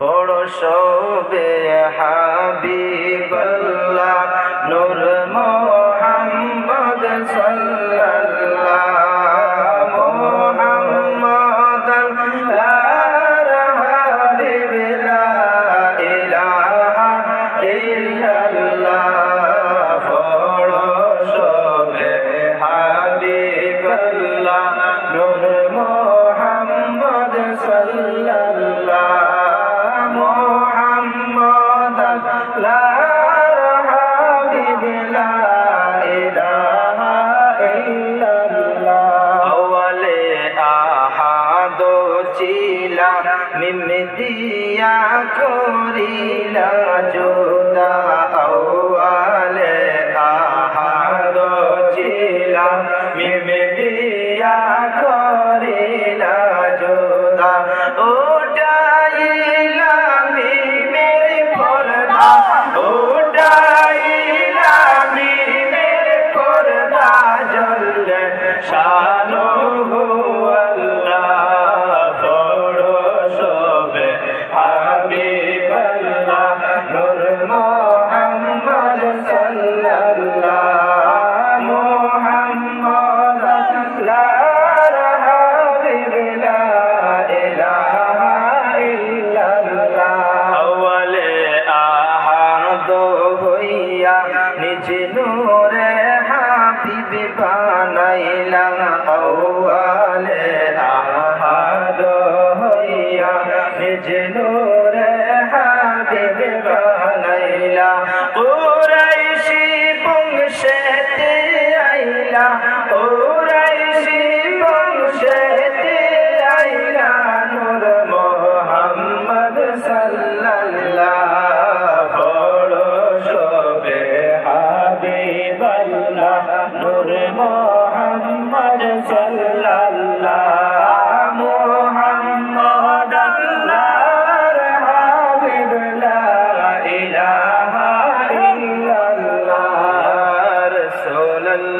পড়ো সবে হাবিবাল্লাহ নূর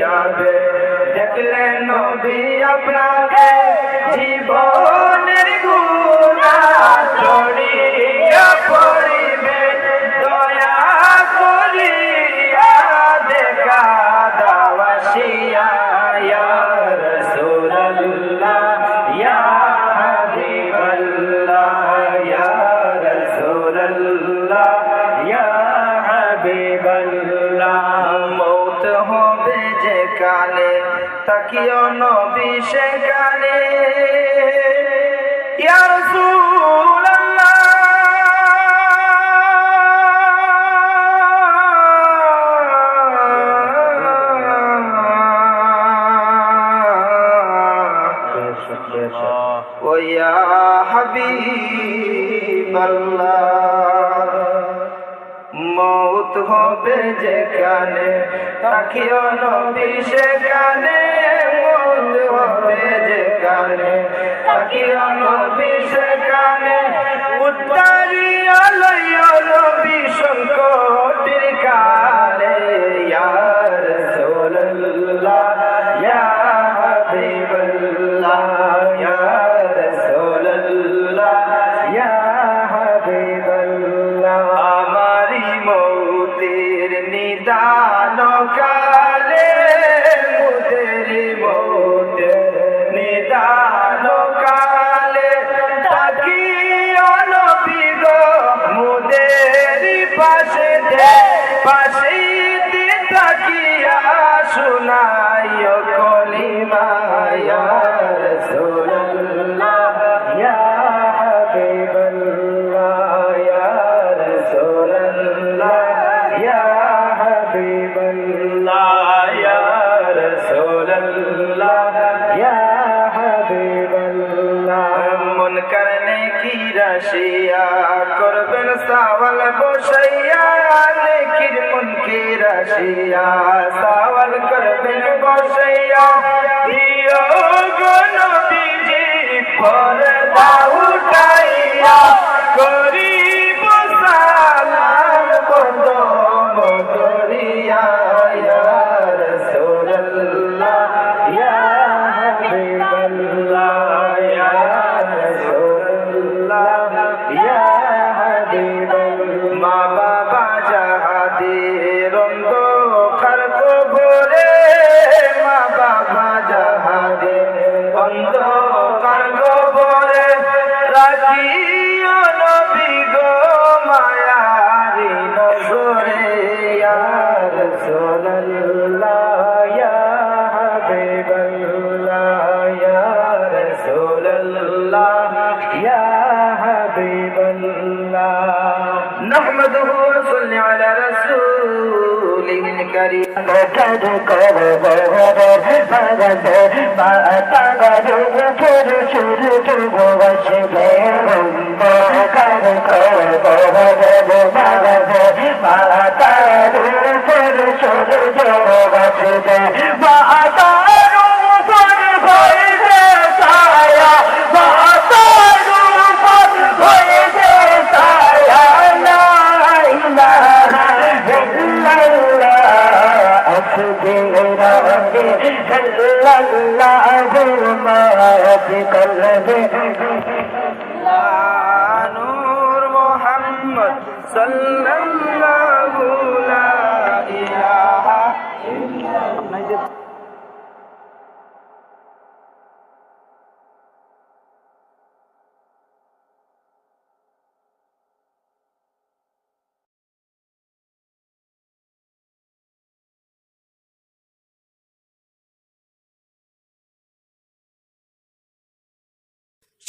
যাবে দেখলেন নবী আপনাকে জীবন তাকিও নবী সেখানে। ইয়ারসুলা মত হবে যে কানে তাকিও নবী সে কানে মত হবে যে কানে তাকিও নবী সে কানে উত্তারি আলয় রবি শঙ্কর কাজ i don't know what Thank you. নূর মোহাম্মদ সাল্লাল্লাহু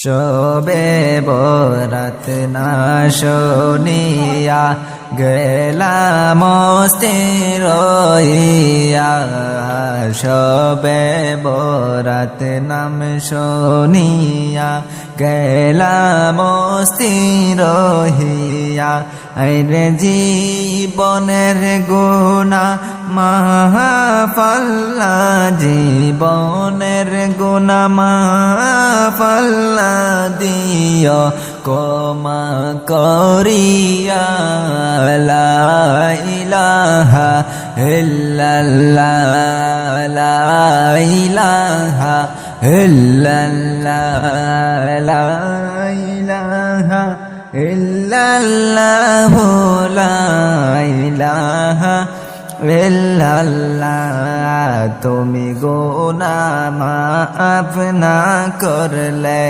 শোবে বরাত না শোনিয়া গেলাম রইয়া শোবে বরাত নাম শোনিয়া, গেলাম রহিয়া আইরে জীবনের গুণা, মাহাফাল্লা, জীবনের গুণা, মাহাফাল্লা দিও। কমা করিয়া লা ইলাহা ইল্লাল্লাহ লা ইলাহা ইল্লাল্লাহ লা ইলাহা ইল্লাল্লাহ লা ইলাহা ইল্লাল্লাহ তুমি গোনা মাফ না করলে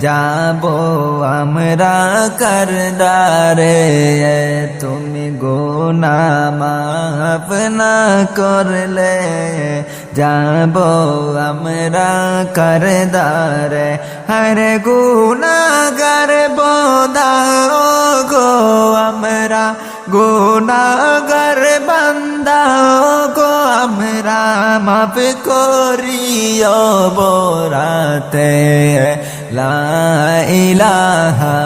যাব আমরা করদারে। তুমি গোনা মাফ না করলে যাব আমরা করদারে। হরে গুনাগার বোদাও গো আমরা গুনাগার বান্দাও গো আমরা মাফ করিও বোরাতে। লা ইলাহা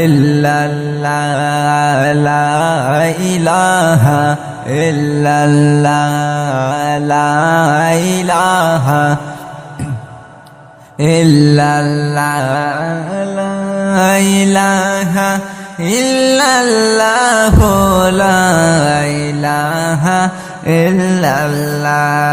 ইল্লাল্লাহ, লা ইলাহা ইল্লাল্লাহ, লা ইলাহা ইল্লাল্লাহ, লা ইলাহা ইল্লাল্লাহ। ইল্লাল্লাহ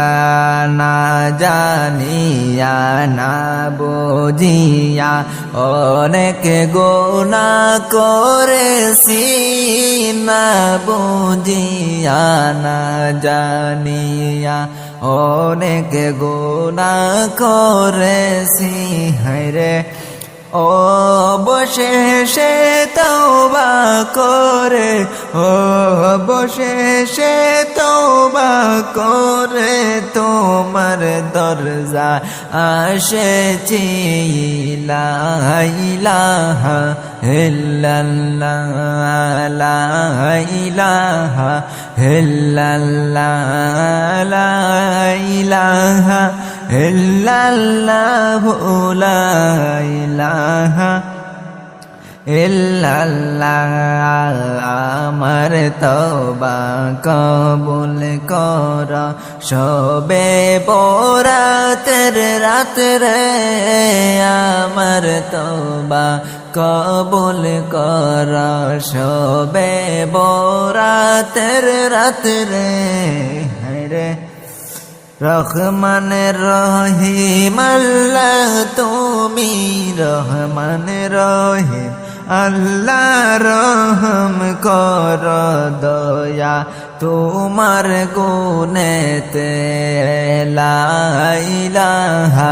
না জানিয়া না বুঝিয়া অনেক গোনা করেছি না বুঝিয়া না জানিয়া অনেক গোনা করেছি, হায়রে, অবশেষে তওবা করে ও অবশেষে তওবা করে তোমার দরজা আসেছি। লা ইলাহা ইল্লাল্লাহ লা ইলাহা ইল্লাল্লাহ, আমার তবা কবুল কর। সবে বরাতের রাত রে আমার তবা কবুল কর। সবে বরাতের রাত রে রে রহমান রহিম, আল্লাহ তুমি রহমান রহিম। আল্লাহ রহম কর দয়া, তোমার গুণেতে লাইলাহা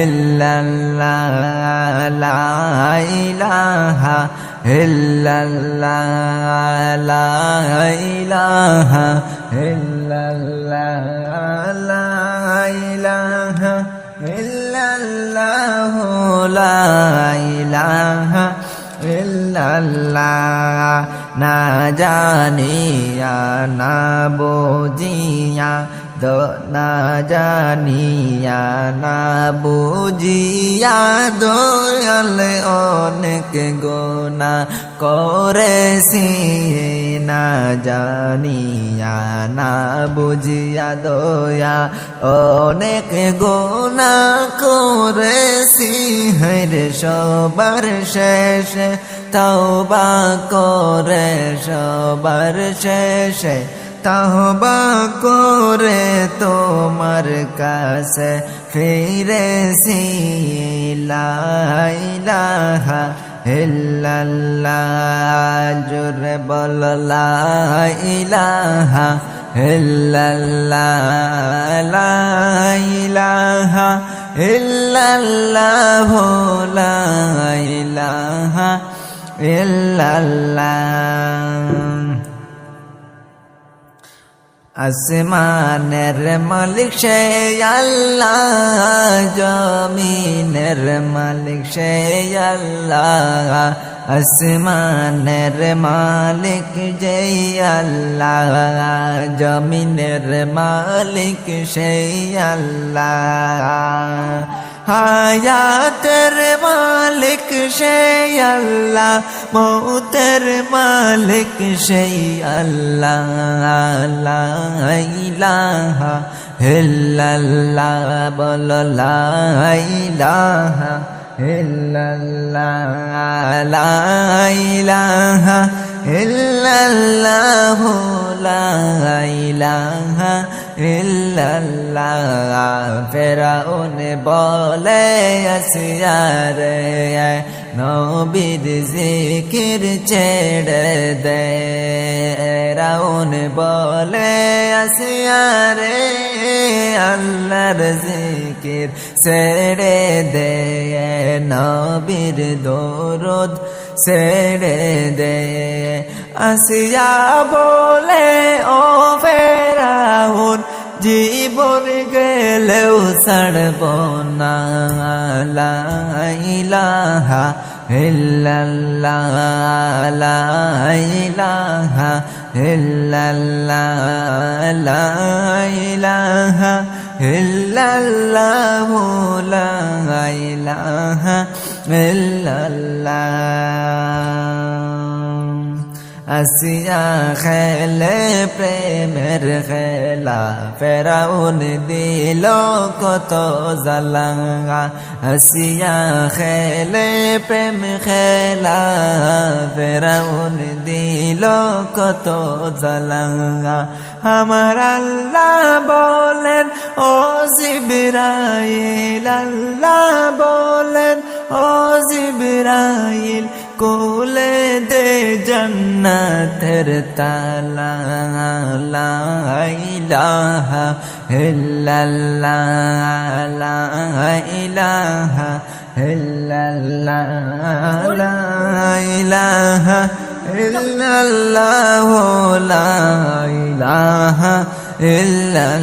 ইল্লাল্লাহ লাইলাহা ইল্লাল্লাহ লাইলাহা ইল্লাল্লাহ লাইলাহা ইল্লাল্লাহ লাইলাহা আল্লাহ না জানিয়া না বোঝিয়া না জানিয়া না বুঝিয়া দয়াল অনেক গোনা করেছি না জানিয়া না বুঝিয়া দয়া অনেক গোনা করেছি হরে সবার শেষে, তওবা করে সবার শেষে। তাহবা করে তোমার কাছে ফিরেছি। লাইলাহা ইল্লাল্লাহ, জোরে বল লাইলাহা ইল্লাল্লাহ লাইলাহা ইল্লাল্লাহ লাইলাহা ইল্লাল্লাহ। আসমানের মালিক সে আল্লাহ, জমিনের মালিক সে আল্লাহ, আসমানের মালিক যে আল্লাহ, জমিনের মালিক সে আল্লাহ। হায়াতের মালিক সেই আল্লাহ, মৌতের মালিক সেই আল্লাহ আল্লাহ ইলাহা হিল্লাল্লাহ বল ইলাহা হিল্লাল্লাহ ইলাহা ইল্লাল্লাহ লা ইলাহা ইল্লাল্লাহ। ফেরাউন বলে, আসিয়ারে নবীর জিকির ছেড়ে দে। রাউন বলে, আসিয়ারে আল্লাহর জিকির ছেড়ে দে। নবীর দরদ ছেড়ে দে। আসিয়া বলে, ও ফেরাউন, জীবন গেলেও ছাড়ব না। লা ইলাহা ইল্লাল্লাহ, লা ইলাহা ইল্লাল্লাহ, লা ইলাহা ইল্লাল্লাহ, লা إلا الله. আসিয়া খেলে প্রেমের খেলা। ফেরাউন দিল কত জালাঙ্গা আসিয়া খেলে প্রেম খেলা। ফেরাউন দিল কত জালাঙ্গা আমার আল্লাহ বলেন, ও জিবরাইল, আল্লাহ বলেন, ও জিবরাইল কোলে দে জন্নতের তালা, লা ইলাহা ইল্লাল্লাহ, লা ইলাহা ইল্লাল্লাহ, লা ইলাহা ইল্লাল্লাহ, লা ইলাহা ইল্লাল্লাহ